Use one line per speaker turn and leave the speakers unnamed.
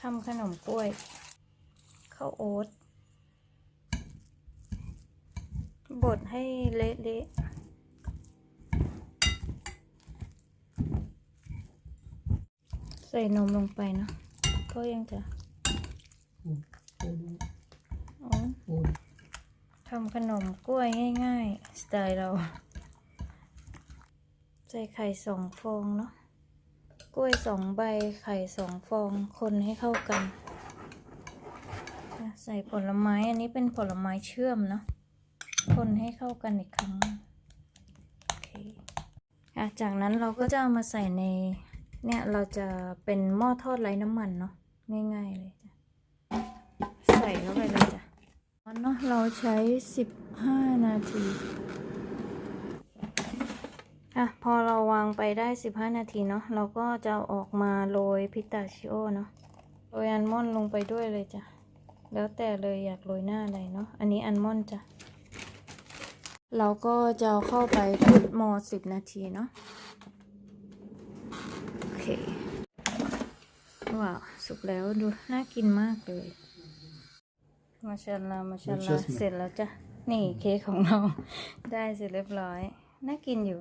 ทำขนมกล้วยข้าวโอ๊ตบดให้เละๆใส่นมลงไปเนาะก็ยังจะ
ปูปูดู
อ๋อ
ปู
ทำขนมกล้วยง่าย ๆ สไตล์เรา ใส่ไข่สองฟองเนาะ ล้วยสองใบไข่สองฟองคนให้เข้ากันใส่ผลไม้อันนี้เป็นผลไม้เชื่อมเนาะคนให้เข้ากันอีกครั้งจากนั้นเราก็จะเอามาใส่ในเนี่ยเราจะเป็นหม้อทอดไร้น้ำมันเนาะง่ายๆเลยจ้ะใส่เข้าไปเลยจ้ะเนาะเราใช้ 15 นาที อะพอเราวางไปได้ 15 นาทีเนาะเราก็จะเอาออกมาโรยพิตาชิโอเนาะโรยอัลมอนด์ลงไปด้วยเลยจ้ะ แล้วแต่เลยอยากโรยหน้าอะไรเนาะอันนี้อัลมอนด์จ้ะ เราก็จะเอาเข้าไปพุดมอ10 นาทีเนาะโอเคว้าวสุกแล้วดูน่ากินมากเลย มาชาอัลลามาชาอัลลา
Muchas
เสร็จแล้วจ้ะ นี่เค้กของเรา ได้เสร็จเรียบร้อย น่ากินอยู่